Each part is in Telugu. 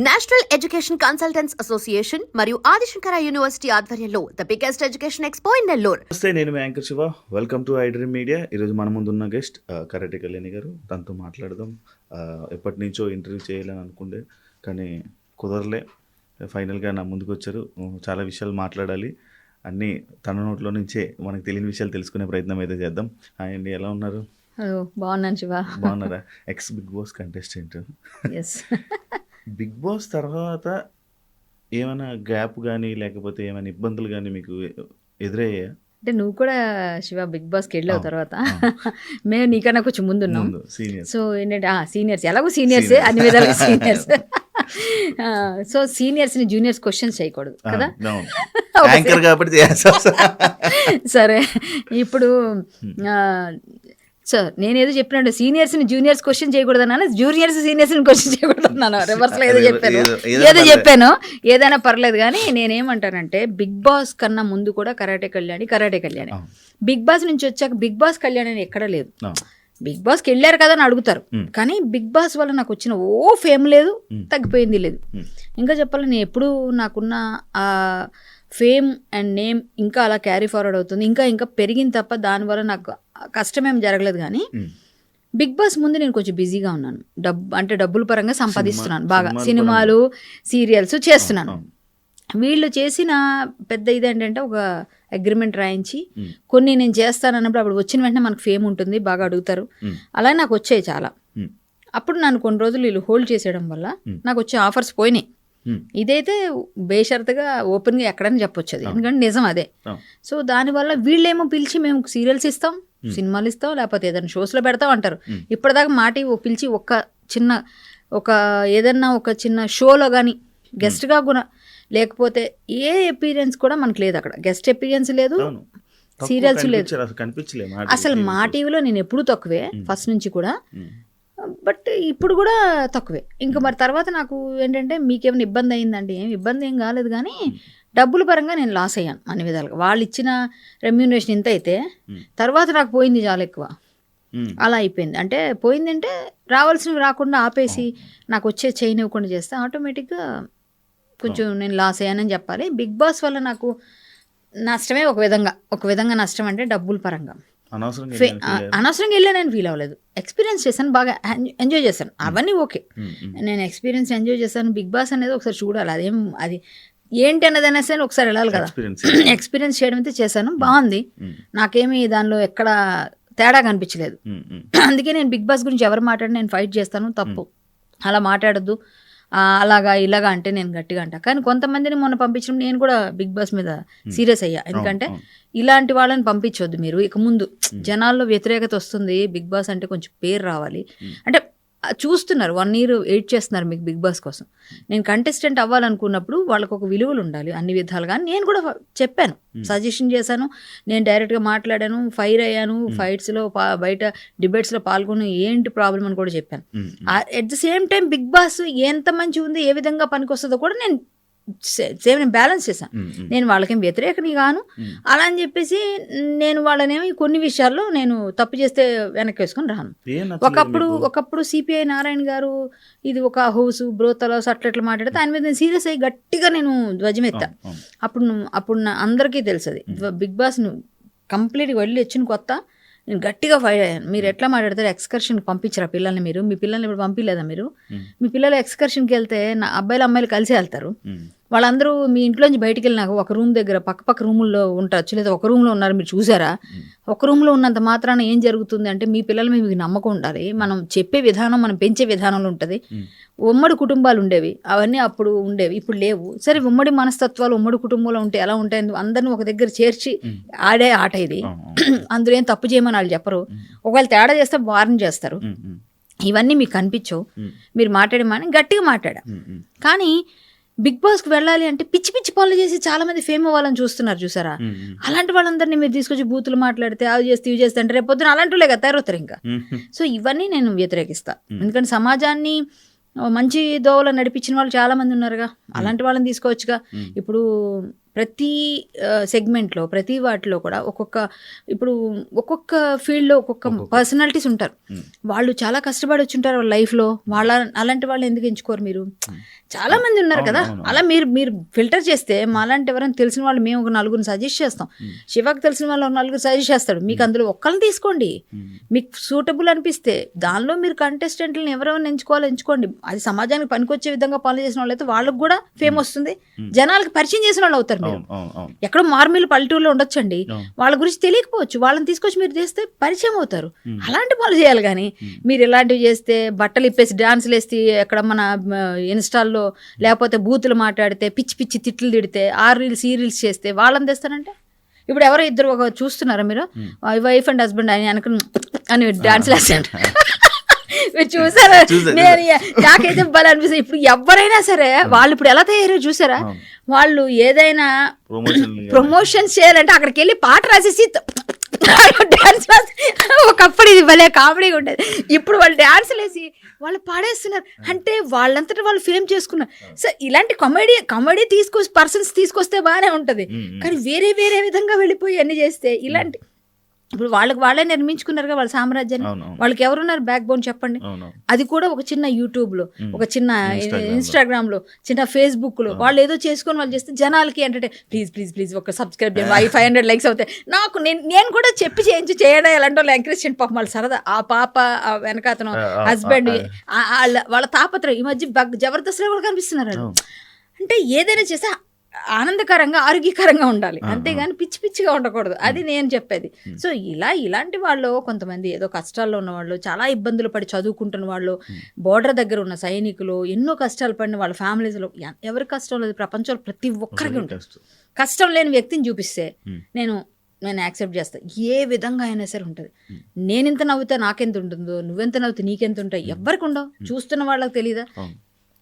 నేషనల్ ఎడ్యుకేషన్ కన్సల్టెంట్స్ అసోసియేషన్ మరియు ఆదిశంకర యూనివర్సిటీ ఆధ్వర్యంలో the biggest education expo in Nellore. నమస్తే నేను మీ anchor Shiva. Welcome to iDream media. ఈరోజు మన ముందున్న గెస్ట్ కరాటే కళ్యాణి గారు. తనతో మాట్లాడదాం. ఎప్పటి నుంచో ఇంటర్వ్యూ చేయాలని అనుకుండే కానీ కుదరలే. ఫైనల్గా నా ముందుకు వచ్చారు. చాలా విషయాలు మాట్లాడాలి. అన్నీ తన నోట్లో నుంచే మనకు తెలియని విషయాలు తెలుసుకునే ప్రయత్నం అయితే చేద్దాం. హాయ్ అండి ఎలా ఉన్నారు? హలో బాగున్నాను శివ. బాగున్నారా? Ex Bigg Boss contestant. Yes Bigg Boss తర్వాత ఏమైనా గ్యాప్ కానీ లేకపోతే ఏమైనా ఇబ్బందులు కానీ మీకు ఎదురయ్యాయా? అంటే నువ్వు కూడా శివ బిగ్ బాస్కి వెళ్ళావు తర్వాత. మేము నీకన్నా కొంచెం ముందు ఉన్నాం ముందు సీనియర్ సో ఏంటంటే సీనియర్స్. ఎలాగో సీనియర్స్. అన్ని విధాలుగా సీనియర్స్. సో సీనియర్స్ని జూనియర్స్ క్వశ్చన్స్ చేయకూడదు కదా? యాంకర్ కాబట్టి. సరే. ఇప్పుడు. సార్ నేను ఏదో చెప్పినట్టు సీనియర్స్ని జూనియర్స్ క్వశ్చన్ చేయకూడదు అన్నాను జూనియర్స్ సీనియర్స్ని క్వశ్చన్ చేయకూడదు అన్నాను రివర్స్లో ఏదో ఏదో- చెప్పాను ఏదో-. చెప్పాను ఏదైనా పర్లేదు కానీ నేనేమంటానంటే బిగ్ బాస్ కన్నా ముందు కూడా karate Kalyani karate Kalyani. Bigg Boss నుంచి వచ్చాక బిగ్ బాస్ కళ్యాణి అని ఎక్కడా లేదు. బిగ్ బాస్కి వెళ్ళారు కదా అని అడుగుతారు. కానీ బిగ్ బాస్ వల్ల నాకు వచ్చిన ఓ ఫేమ్ లేదు. తగ్గిపోయింది లేదు. ఇంకా చెప్పాలి నేను ఎప్పుడు నాకున్న ఆ ఫేమ్ అండ్ నేమ్ ఇంకా అలా క్యారీ ఫార్వర్డ్ అవుతుంది ఇంకా ఇంకా పెరిగింది తప్ప దానివల్ల నాకు కష్టమేం జరగలేదు కానీ. బిగ్ బాస్ ముందు నేను కొంచెం బిజీగా ఉన్నాను డబ్బు అంటే డబ్బుల పరంగా సంపాదిస్తున్నాను బాగా సినిమాల సీరియల్స్ చేస్తున్నాను. వీళ్ళు చేసిన పెద్ద ఇది ఏంటంటే ఒక అగ్రిమెంట్ రాయించి. కొన్ని నేను చేస్తానన్నప్పుడు అప్పుడు వచ్చిన వెంటనే మనకు ఫేమ్ ఉంటుంది బాగా అడుగుతారు. అలా నాకు వచ్చాయి చాలా. అప్పుడు నన్ను కొన్ని రోజులు వీళ్ళు హోల్డ్ చేసేయడం వల్ల. నాకు వచ్చే ఆఫర్స్ పోయినాయి. ఇదైతే బేషరతుగా ఓపెన్గా ఎక్కడని చెప్పొచ్చు అది ఎందుకంటే నిజం అదే. సో దానివల్ల వీళ్ళేమో పిలిచి మేము సీరియల్స్ ఇస్తాం సినిమాలు ఇస్తాం లేకపోతే ఏదైనా షోస్లో పెడతాం అంటారు. ఉమ్. ఇప్పటిదాకా మాట పిలిచి ఒక్క చిన్న ఒక ఏదన్నా ఒక చిన్న షోలో కానీ గెస్ట్గా కూడా లేకపోతే ఏ ఎపీరియన్స్ కూడా మనకు లేదు అక్కడ. గెస్ట్ ఎపీరియన్స్ లేదు సీరియల్స్ లేదు. అసలు. మా టీవీలో నేను ఎప్పుడూ తక్కువే ఫస్ట్ నుంచి కూడా. బట్ ఇప్పుడు కూడా తక్కువే. ఇంకా మరి తర్వాత నాకు ఏంటంటే మీకేమైనా ఇబ్బంది అయిందండి ఏం ఇబ్బంది ఏం కాలేదు కానీ డబ్బుల పరంగా నేను లాస్ అయ్యాను అన్ని విధాలుగా. వాళ్ళు ఇచ్చిన రెమ్యూనరేషన్ ఇంత అయితే. తర్వాత నాకు పోయింది చాలా ఎక్కువ. అలా అయిపోయింది. అంటే పోయిందంటే రావాల్సినవి రాకుండా ఆపేసి నాకు వచ్చే చేయనివ్వకుండా చేస్తే ఆటోమేటిక్గా కొంచెం నేను లాస్ అయ్యానని చెప్పాలి. బిగ్ బాస్ వల్ల నాకు నష్టమే ఒక విధంగా ఒక విధంగా నష్టం అంటే డబ్బుల పరంగా. అనవసరంగా? అనవసరంగా వెళ్ళానని ఫీల్ అవ్వలేదు. ఎక్స్పీరియన్స్ చేశాను బాగా ఎంజాయ్ చేశాను. అవన్నీ ఓకే. నేను ఎక్స్పీరియన్స్ ఎంజాయ్ చేశాను. బిగ్ బాస్ అనేది ఒకసారి చూడాలి. అదేం అది ఏంటి అన్నది అయినా సరే ఒకసారి వెళ్ళాలి కదా. ఎక్స్పీరియన్స్ చేయడం అయితే చేశాను. బాగుంది. ఉమ్. నాకేమీ దానిలో ఎక్కడ తేడా కనిపించలేదు. ఉమ్. అందుకే నేను బిగ్ బాస్ గురించి ఎవరు మాట్లాడి నేను ఫైట్ చేస్తాను తప్పు. అలా మాట్లాడొద్దు. అలాగా ఇలాగా అంటే నేను గట్టిగా అంటా. కానీ కొంతమందిని మొన్న పంపించడం నేను కూడా బిగ్ బాస్ మీద సీరియస్ అయ్యా. ఎందుకంటే. ఇలాంటి వాళ్ళని పంపించొద్దు మీరు. ఇక ముందు జనాల్లో వ్యతిరేకత వస్తుంది. బిగ్ బాస్ అంటే కొంచెం పేరు రావాలి. అంటే చూస్తున్నారు. వన్ ఇయర్ వెయిట్ చేస్తున్నారు మీకు బిగ్ బాస్ కోసం. నేను కంటెస్టెంట్ అవ్వాలనుకున్నప్పుడు వాళ్ళకు ఒక విలువలు ఉండాలి. అన్ని విధాలుగా. నేను కూడా చెప్పాను. సజెషన్ చేశాను. నేను డైరెక్ట్గా మాట్లాడాను ఫైర్ అయ్యాను ఫైట్స్లో బయట డిబేట్స్లో పాల్గొని ఏంటి ప్రాబ్లం అని కూడా చెప్పాను. At the same time Bigg Boss ఎంత మంచి ఉంది ఏ విధంగా పనికొస్తుందో కూడా నేను సేమ్ నేను బ్యాలెన్స్ చేశాను. నేను వాళ్ళకేం వ్యతిరేకని గాను ఉమ్. అలా అని చెప్పేసి నేను వాళ్ళనేమి కొన్ని విషయాల్లో నేను తప్పు చేస్తే వెనక్కి వేసుకొని రాను ఒకప్పుడు? ఒకప్పుడు సిపిఐ నారాయణ గారు ఇది ఒక హౌస్ బ్రోతల అట్లా ఇట్లా మాట్లాడితే ఆయన మీద నేను సీరియస్ అయ్యి గట్టిగా నేను ధ్వజమెత్తా. అప్పుడు అప్పుడు నా అందరికీ తెలుసది బిగ్ బాస్ నువ్వు కంప్లీట్గా వెళ్ళి వచ్చిన కొత్త నేను గట్టిగా ఫైర్ అయ్యాను మీరు ఎట్లా మాట్లాడతారు ఎక్స్కర్షన్కి పంపించరా పిల్లల్ని మీరు మీ పిల్లల్ని ఇప్పుడు పంపించలేదా మీరు. మీ పిల్లలు ఎక్స్కర్షన్కి వెళ్తే నా అబ్బాయిలు అమ్మాయిలు కలిసి వెళ్తారు. వాళ్ళందరూ మీ ఇంట్లోంచి బయటికి వెళ్ళినాక ఒక రూమ్ దగ్గర పక్క పక్క రూముల్లో ఉండొచ్చు లేదా ఒక రూమ్లో ఉన్నారు మీరు చూసారా? ఒక రూమ్లో ఉన్నంత మాత్రాన ఏం జరుగుతుంది అంటే మీ పిల్లల మీద మీకు నమ్మకం ఉండాలి. మనం చెప్పే విధానం మనం పెంచే విధానంలో ఉంటుంది. ఉమ్. ఉమ్మడి కుటుంబాలు ఉండేవి. అవన్నీ అప్పుడు ఉండేవి ఇప్పుడు లేవు. సరే ఉమ్మడి మనస్తత్వాలు ఉమ్మడి కుటుంబంలో ఉంటే ఎలా ఉంటాయి? అందరిని ఒక దగ్గర చేర్చి ఆడే ఆట ఇది. అందులో ఏం తప్పు చేయమని వాళ్ళు చెప్పరు. ఒకవేళ తేడా చేస్తే వార్న్ చేస్తారు. ఇవన్నీ మీకు కనిపించవు. మీరు మాట్లాడే మాట గట్టిగా మాట్లాడా. కానీ బిగ్ బాస్కి వెళ్ళాలి అంటే పిచ్చి పిచ్చి పనులు చేసి చాలా మంది ఫేమ్ అవ్వాలని చూస్తున్నారు చూసారా. అలాంటి వాళ్ళందరినీ మీరు తీసుకొచ్చి బూతులు మాట్లాడితే అవి చేస్తే ఇవి చేస్తే అంటే రేపు పొద్దున అలాంటి వాళ్ళే కదా తయారవుతారు ఇంకా. సో ఇవన్నీ నేను వ్యతిరేకిస్తా. ఎందుకంటే సమాజాన్ని మంచి దోవలో నడిపించిన వాళ్ళు చాలా మంది ఉన్నారుగా. అలాంటి వాళ్ళని తీసుకోవచ్చుగా. ఇప్పుడు ప్రతి సెగ్మెంట్లో ప్రతి వాటిలో కూడా ఒక్కొక్క ఇప్పుడు ఒక్కొక్క ఫీల్డ్లో ఒక్కొక్క పర్సనాలిటీస్ ఉంటారు. వాళ్ళు చాలా కష్టపడి వచ్చి ఉంటారు వాళ్ళ లైఫ్లో. వాళ్ళ అలాంటి వాళ్ళు ఎందుకు ఎంచుకోరు మీరు? చాలా మంది ఉన్నారు కదా. అలా మీరు మీరు ఫిల్టర్ చేస్తే మాలాంటి ఎవరైనా తెలిసిన వాళ్ళు మేము ఒక నలుగురిని సజెస్ట్ చేస్తాం. శివకు తెలిసిన వాళ్ళు ఒక నలుగురు సజెస్ట్ చేస్తాడు. మీకు అందులో ఒక్కరిని తీసుకోండి. మీకు సూటబుల్ అనిపిస్తే దానిలో మీరు కంటెస్టెంట్లను ఎవరెవరిని ఎంచుకోవాలో ఎంచుకోండి. అది సమాజానికి పనికొచ్చే విధంగా పనులు చేసిన వాళ్ళైతే వాళ్ళకి కూడా ఫేమ్ వస్తుంది. జనాలకు పరిచయం చేసిన వాళ్ళు అవుతారు అవును ఎక్కడో మార్మిల్ పల్లెటూరులో ఉండొచ్చండి. వాళ్ళ గురించి తెలియకపోవచ్చు. వాళ్ళని తీసుకొచ్చి మీరు చేస్తే పరిచయం అవుతారు. అలాంటి పనులు చేయాలి కానీ. మీరు ఇలాంటివి చేస్తే బట్టలు ఇప్పేసి డాన్సులు వేసి ఎక్కడ మన ఇన్స్టాల్లో లేకపోతే బూతులు మాట్లాడితే పిచ్చి పిచ్చి తిట్లు తిడితే ఆ రీల్స్ ఈ రీల్స్ చేస్తే వాళ్ళని తెస్తారంటే? ఇప్పుడు ఎవరో ఇద్దరు ఒక చూస్తున్నారా మీరు? వైఫ్ అండ్ హస్బెండ్ అని అనుకుని అని డాన్సులు వేస్తారు మీరు చూసారా? చూసా, నేను నాకైతే భలే అనిపిస్తుంది ఇప్పుడు ఎవరైనా సరే వాళ్ళు ఇప్పుడు ఎలా తయారో చూసారా. వాళ్ళు ఏదైనా ప్రమోషన్ ప్రమోషన్స్ చేయాలంటే అక్కడికి వెళ్ళి పాట రాసేసి డాన్స్ ఒకప్పుడు ఇది భలే కామెడీగా ఉండేది. ఇప్పుడు వాళ్ళు డాన్స్ వేసి వాళ్ళు పాడేస్తున్నారు. అంటే వాళ్ళంతటా వాళ్ళు ఫేమ్ చేసుకున్నారు. సో ఇలాంటి కామెడీ కామెడీ తీసుకొచ్చి పర్సన్స్ తీసుకొస్తే బాగానే ఉంటుంది. కానీ వేరే వేరే విధంగా వెళ్ళిపోయి అన్ని చేస్తే ఇలాంటి ఇప్పుడు వాళ్ళకి వాళ్ళే నిర్మించుకున్నారుగా వాళ్ళ సామ్రాజ్యాన్ని. వాళ్ళకి ఎవరున్నారు బ్యాక్ బోన్ చెప్పండి అది కూడా ఒక చిన్న యూట్యూబ్లో. ఒక చిన్న Instagram లో. ఇన్స్టాగ్రామ్లో చిన్న ఫేస్బుక్లో వాళ్ళు ఏదో చేసుకొని వాళ్ళు చేస్తే జనాలకి ఏంటంటే ప్లీజ్ ప్లీజ్ ప్లీజ్ ఒక సబ్స్క్రైబ్ చేయండి. ఫైవ్ హండ్రెడ్ లైక్స్ అవుతాయి నాకు నేను నేను కూడా చెప్పి చేయించి చేయడం ఎలాంటి వాళ్ళు? ఎంకరేజ్ చేయండి. పాపం వాళ్ళ సరదా. ఆ పాప ఆ, ఆ, హస్బెండ్ వాళ్ళ వాళ్ళ తాపత్రయం. ఈ మధ్య జబర్దస్త్లో కూడా కనిపిస్తున్నారు. అంటే ఏదైనా చేస్తే ఆనందకరంగా ఆరోగ్యకరంగా ఉండాలి. అంతేగాని పిచ్చి పిచ్చిగా ఉండకూడదు. అది నేను చెప్పేది. సో ఇలా ఇలాంటి వాళ్ళు కొంతమంది ఏదో కష్టాల్లో ఉన్న వాళ్ళు చాలా ఇబ్బందులు పడి చదువుకుంటున్న వాళ్ళు బోర్డర్ దగ్గర ఉన్న సైనికులు ఎన్నో కష్టాలు పడిన వాళ్ళ ఫ్యామిలీస్లో ఎవరి కష్టం లేదు. ప్రపంచంలో ప్రతి ఒక్కరికి ఉంటుంది. కష్టం. లేని వ్యక్తిని చూపిస్తే. నేను నేను యాక్సెప్ట్ చేస్తా. ఏ విధంగా అయినా సరే ఉంటుంది. నేను ఇంత నవ్వుతే నాకెంత ఉంటుందో నువ్వెంత నవ్వుతే నీకెంత ఉంటాయి? ఎవరికి ఉండవు. చూస్తున్న వాళ్ళకి తెలియదా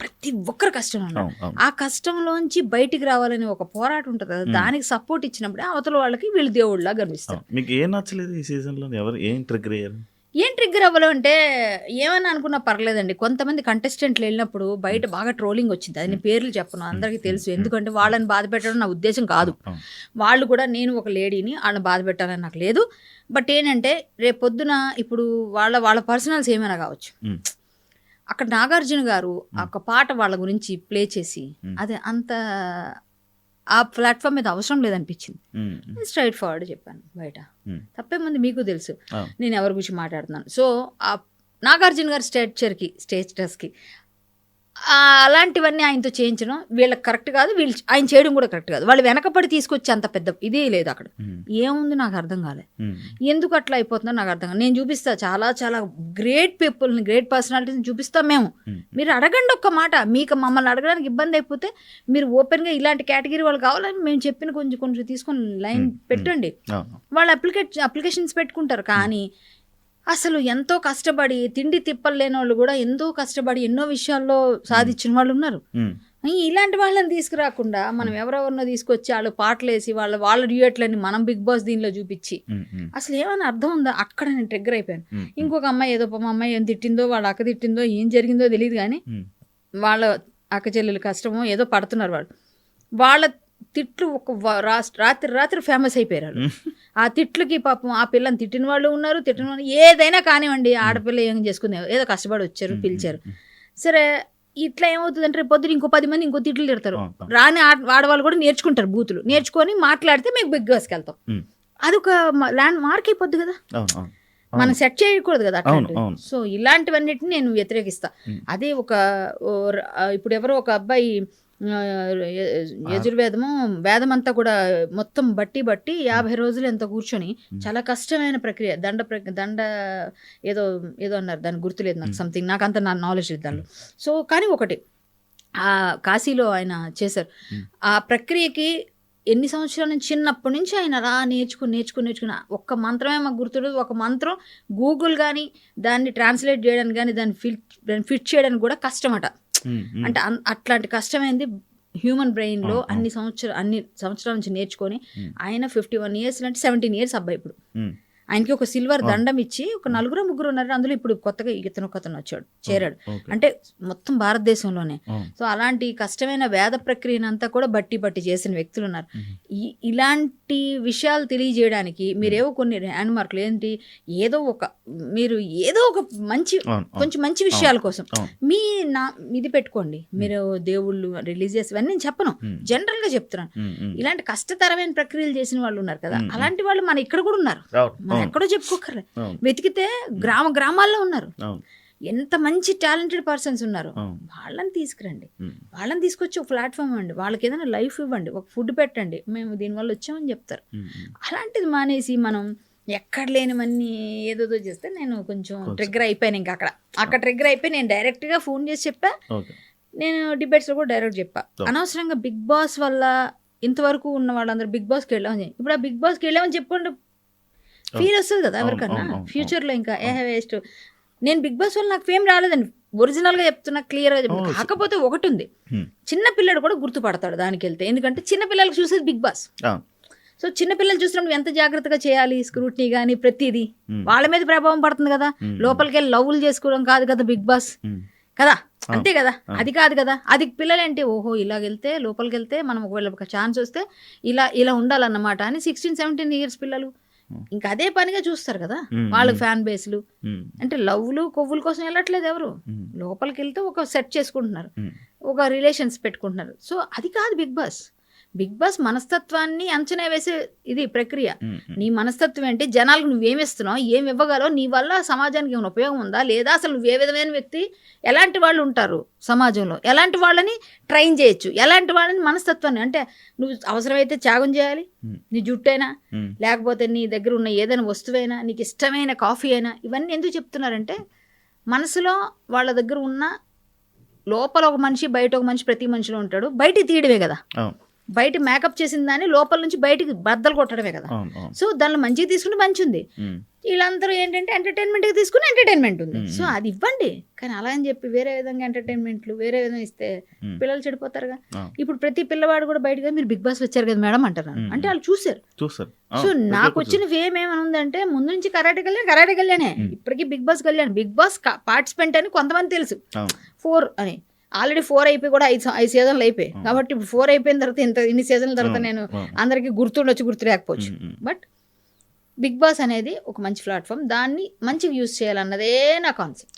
ప్రతి ఒక్కరు కష్టం అవును ఆ కష్టంలోంచి బయటికి రావాలని ఒక పోరాటం ఉంటుంది కదా దానికి సపోర్ట్ ఇచ్చినప్పుడే అవతల వాళ్ళకి వీళ్ళు దేవుళ్ళ కనిపిస్తారు. మీకు ఏం నచ్చలేదు ఈ సీజన్లో ఎవరు ఏం ట్రిగర్ అయ్యారు? ఏం ట్రిగ్గర్ అవ్వడం అంటే ఏమని అనుకున్నా పర్లేదండి. కొంతమంది కంటెస్టెంట్లు వెళ్ళినప్పుడు బయట బాగా ట్రోలింగ్ వచ్చింది. అది నేను పేర్లు చెప్పను అందరికీ తెలుసు. ఎందుకంటే వాళ్ళని బాధ పెట్టడం నా ఉద్దేశం కాదు. వాళ్ళు కూడా నేను ఒక లేడీని వాళ్ళని బాధ పెట్టాలని నాకు లేదు. బట్ ఏంటంటే రేపు పొద్దున ఇప్పుడు వాళ్ళ వాళ్ళ పర్సనల్స్ ఏమైనా కావచ్చు. అక్కడ నాగార్జున గారు ఒక పాట వాళ్ళ గురించి ప్లే చేసి. అది అంత ఆ ప్లాట్ఫామ్ మీద అవసరం లేదనిపించింది నేను స్ట్రైట్ ఫార్వర్డ్ చెప్పాను బయట ఉమ్. తప్పేముంది మీకు తెలుసు. నేను ఎవరి గురించి మాట్లాడుతున్నాను సో ఆ నాగార్జున గారి స్టేచర్కి స్టేటస్కి అలాంటివన్నీ ఆయనతో చేయించడం వీళ్ళకి కరెక్ట్ కాదు వీళ్ళు ఆయన చేయడం కూడా కరెక్ట్ కాదు. వాళ్ళు వెనకపడి తీసుకొచ్చి అంత పెద్ద ఇదే లేదు అక్కడ. ఏముంది నాకు అర్థం కాలే. ఎందుకు అట్లా అయిపోతుందో నాకు అర్థం కాదు నేను చూపిస్తా చాలా చాలా గ్రేట్ పీపుల్ని గ్రేట్ పర్సనాలిటీని చూపిస్తాం మేము. మీరు అడగండి ఒక్క మాట. మీకు మమ్మల్ని అడగడానికి ఇబ్బంది అయిపోతే మీరు ఓపెన్గా ఇలాంటి కేటగిరీ వాళ్ళు కావాలని మేము చెప్పిన కొంచెం కొంచెం తీసుకొని లైన్ పెట్టండి. వాళ్ళు అప్లికేట్ అప్లికేషన్స్ పెట్టుకుంటారు. కానీ అసలు ఎంతో కష్టపడి తిండి తిప్పలు లేని వాళ్ళు కూడా ఎంతో కష్టపడి ఎన్నో విషయాల్లో సాధించిన వాళ్ళు ఉన్నారు. ఇలాంటి వాళ్ళని తీసుకురాకుండా మనం ఎవరెవరినో తీసుకొచ్చి వాళ్ళు పాటలు వేసి వాళ్ళ వాళ్ళ డ్యూయట్లని మనం బిగ్ బాస్ దీనిలో చూపించి అసలు ఏమైనా అర్థం ఉందా? అక్కడ నేను ట్రిగ్గర్ అయిపోయాను. ఇంకొక అమ్మాయి ఏదో పాపం అమ్మాయి ఏం తిట్టిందో వాళ్ళ అక్క తిట్టిందో ఏం జరిగిందో తెలియదు కానీ వాళ్ళ అక్క చెల్లెలు కష్టమో ఏదో పడుతున్నారు వాళ్ళు. వాళ్ళ తిట్లు ఒక రాత్రి రాత్రి ఫేమస్ అయిపోయారు. ఆ తిట్లకి పాపం ఆ పిల్లని తిట్టిన వాళ్ళు ఉన్నారు తిట్టిన వాళ్ళు ఏదైనా కానివ్వండి ఆడపిల్ల ఏం చేసుకుంది ఏదో కష్టపడి వచ్చారు పిలిచారు. సరే ఇట్లా ఏమవుతుందంటే రేపు పొద్దున ఇంకో పది మంది ఇంకో తిట్లు తిడతారు. రాని ఆడ- ఆడవాళ్ళు కూడా నేర్చుకుంటారు బూతులు. నేర్చుకొని మాట్లాడితే మీకు బిగ్ బాస్కి వెళ్తాం. అదొక ల్యాండ్ మార్క్ అయిపోద్ది కదా. మనం సెట్ చేయకూడదు కదా అట్లాంటివి. సో ఇలాంటివన్నిటిని నేను వ్యతిరేకిస్తా. అదే ఒక ఇప్పుడు ఎవరో ఒక అబ్బాయి యజుర్వేదము వేదం అంతా కూడా మొత్తం బట్టి బట్టి యాభై రోజులు ఎంత కూర్చొని చాలా కష్టమైన ప్రక్రియ. దండ దండ ఏదో ఏదో అన్నారు. దాని గుర్తులేదు నాకు సంథింగ్ నాకు అంత నా నాలెడ్జ్ లేదు దానిలో. సో కానీ ఒకటి ఆ కాశీలో ఆయన చేశారు. ఆ ప్రక్రియకి ఎన్ని సంవత్సరాల నుంచి చిన్నప్పటి నుంచి ఆయన అలా నేర్చుకుని నేర్చుకుని నేర్చుకుని ఒక్క మంత్రమే మాకు గుర్తుండదు ఒక మంత్రం గూగుల్ కానీ దాన్ని ట్రాన్స్లేట్ చేయడానికి కానీ దాన్ని ఫిట్ దాన్ని ఫిట్ చేయడానికి కూడా కష్టమట అంటే అన్- అట్లాంటి కష్టమైంది హ్యూమన్ బ్రెయిన్లో అవును, అన్ని సంవత్సరాలు అన్ని సంవత్సరాల నుంచి నేర్చుకొని. ఆయన ఫిఫ్టీ వన్ ఇయర్స్ అంటే సెవెంటీన్ ఇయర్స్ అబ్బాయి ఇప్పుడు. ఆయనకి ఒక సిల్వర్ దండం ఇచ్చి ఒక నలుగురు ముగ్గురు ఉన్నారు. అందులో ఇప్పుడు కొత్తగా ఇతను ఒక అతను వచ్చాడు చేరాడు. అంటే మొత్తం భారతదేశంలోనే. సో అలాంటి కష్టమైన వేద ప్రక్రియనంతా కూడా బట్టి బట్టి చేసిన వ్యక్తులు ఉన్నారు. ఇలాంటి విషయాలు తెలియజేయడానికి మీరేవో కొన్ని హ్యాండ్ మార్కులు ఏంటి ఏదో ఒక మీరు ఏదో ఒక మంచి కొంచెం మంచి విషయాల కోసం. మీ నా ఇది పెట్టుకోండి. మీరు దేవుళ్ళు రిలీజియస్ ఇవన్నీ నేను చెప్పను. మ్మ్. జనరల్గా చెప్తున్నాను. ఇలాంటి కష్టతరమైన ప్రక్రియలు చేసిన వాళ్ళు ఉన్నారు కదా. అలాంటి వాళ్ళు మన ఇక్కడ కూడా ఉన్నారు. మనం ఎక్కడో చెప్పుకోకర్లే వెతికితే గ్రామ గ్రామాల్లో ఉన్నారు. ఎంత మంచి టాలెంటెడ్ పర్సన్స్ ఉన్నారు. వాళ్ళని తీసుకురండి. వాళ్ళని తీసుకొచ్చి ఒక ప్లాట్ఫామ్ ఇవ్వండి. వాళ్ళకి ఏదైనా లైఫ్ ఇవ్వండి. ఒక ఫుడ్ పెట్టండి. మేము దీనివల్ల వచ్చామని చెప్తారు. అలాంటిది మానేసి మనం ఎక్కడ లేనివన్నీ ఏదోదో చేస్తే నేను కొంచెం. ట్రిగ్గర్ అయిపోయాను ఇంకా అక్కడ. అక్కడ ట్రిగ్గర్ అయిపోయి నేను డైరెక్ట్గా ఫోన్ చేసి చెప్పా. నేను డిబేట్స్లో కూడా డైరెక్ట్ చెప్పా. అనవసరంగా బిగ్ బాస్ వల్ల ఇంతవరకు ఉన్న వాళ్ళందరూ బిగ్ బాస్కి వెళ్ళామని ఇప్పుడు ఆ బిగ్ బాస్కి వెళ్ళామని చెప్పుకోండి ఫీల్ వస్తుంది కదా ఎవరికన్నా? ఫ్యూచర్లో ఇంకా ఏ వేస్ట్ నేను బిగ్ బాస్ వల్ల నాకు ఫేమ్ రాలేదండి. ఒరిజినల్గా చెప్తున్నా క్లియర్గా చెప్తున్నా. కాకపోతే ఒకటి ఉంది. చిన్న పిల్లడు కూడా గుర్తుపడతాడు దానికి వెళ్తే. ఎందుకంటే చిన్న పిల్లలకు చూసేది బిగ్ బాస్. సో చిన్న పిల్లలు చూసినప్పుడు ఎంత జాగ్రత్తగా చేయాలి? స్క్రూట్నీ కానీ ప్రతిదీ. వాళ్ళ మీద ప్రభావం పడుతుంది కదా. లోపలికి వెళ్ళి లవ్లు చేసుకోవడం కాదు కదా బిగ్ బాస్. కదా? అంతే కదా. అది కాదు కదా? అది పిల్లలేంటి? ఓహో ఇలా వెళ్తే లోపలికి వెళ్తే మనం ఒకవేళ ఒక ఛాన్స్ వస్తే ఇలా ఇలా ఉండాలన్నమాట అని సిక్స్టీన్ సెవెంటీన్ ఇయర్స్ పిల్లలు. ఇంకా అదే పనిగా చూస్తారు కదా వాళ్ళ hmm. ఫ్యాన్ బేస్లు. అంటే లవ్లు కొవ్వుల కోసం వెళ్ళట్లేదు ఎవరు. లోపలికి వెళ్తే ఒక సెట్ చేసుకుంటున్నారు. ఒక రిలేషన్స్ పెట్టుకుంటున్నారు సో అది కాదు బిగ్ బాస్ బిగ్ బాస్ మనస్తత్వాన్ని అంచనా వేసే ఇది ప్రక్రియ. నీ మనస్తత్వం ఏంటి? జనాలకు నువ్వేమిస్తున్నావు ఏమి ఇవ్వగలవు? నీ వల్ల సమాజానికి ఏమైనా ఉపయోగం ఉందా? లేదా అసలు నువ్వు ఏ విధమైన వ్యక్తి? ఎలాంటి వాళ్ళు ఉంటారు సమాజంలో? ఎలాంటి వాళ్ళని ట్రైన్ చేయొచ్చు? ఎలాంటి వాళ్ళని మనస్తత్వాన్ని? అంటే నువ్వు అవసరమైతే త్యాగం చేయాలి. నీ జుట్టైనా. లేకపోతే నీ దగ్గర ఉన్న ఏదైనా వస్తువైనా నీకు ఇష్టమైన కాఫీ అయినా ఇవన్నీ ఎందుకు చెప్తున్నారంటే మనసులో వాళ్ళ దగ్గర ఉన్న లోపల ఒక మనిషి బయట ఒక మనిషి ప్రతి మనిషిలో ఉంటాడు. బయటికి తీయడమే కదా. బయట మేకప్ చేసిన దాన్ని లోపల నుంచి బయటికి బద్దలు కొట్టడమే కదా. సో దానిలో మంచిగా తీసుకుంటే మంచి ఉంది. వీళ్ళందరూ ఏంటంటే ఎంటర్టైన్మెంట్కి తీసుకుని ఎంటర్టైన్మెంట్ ఉంది. సో అది ఇవ్వండి. కానీ అలా అని చెప్పి వేరే విధంగా ఎంటర్టైన్మెంట్లు వేరే విధంగా ఇస్తే. పిల్లలు చెడిపోతారుగా. ఇప్పుడు ప్రతి పిల్లవాడు కూడా బయటగా మీరు బిగ్ బాస్ వచ్చారు కదా మేడం అంటారు. అంటే వాళ్ళు చూసారు చూస్తారు. సో నాకు వచ్చిన ఫేమ్ ఏమైనా ఉందంటే ముందు నుంచి కరాటే కళ్యాణ్ కరాటే కళ్యాణే. ఇప్పటికీ Bigg Boss Kalyan. Bigg Boss participant అని కొంతమంది తెలుసు. ఫోర్ అని. ఆల్రెడీ ఫోర్ అయిపోయి కూడా ఐదు ఐదు సీజన్లు అయిపోయి అవును. కాబట్టి ఇప్పుడు ఫోర్ అయిపోయిన తర్వాత ఇంత ఇన్ని సీజన్ల తర్వాత నేను. అందరికీ గుర్తుండొచ్చు గుర్తు లేకపోవచ్చు. బట్ బిగ్ బాస్ అనేది ఒక మంచి ప్లాట్ఫామ్ దాన్ని మంచిగా యూజ్ చేయాలన్నదే నా కాన్సెప్ట్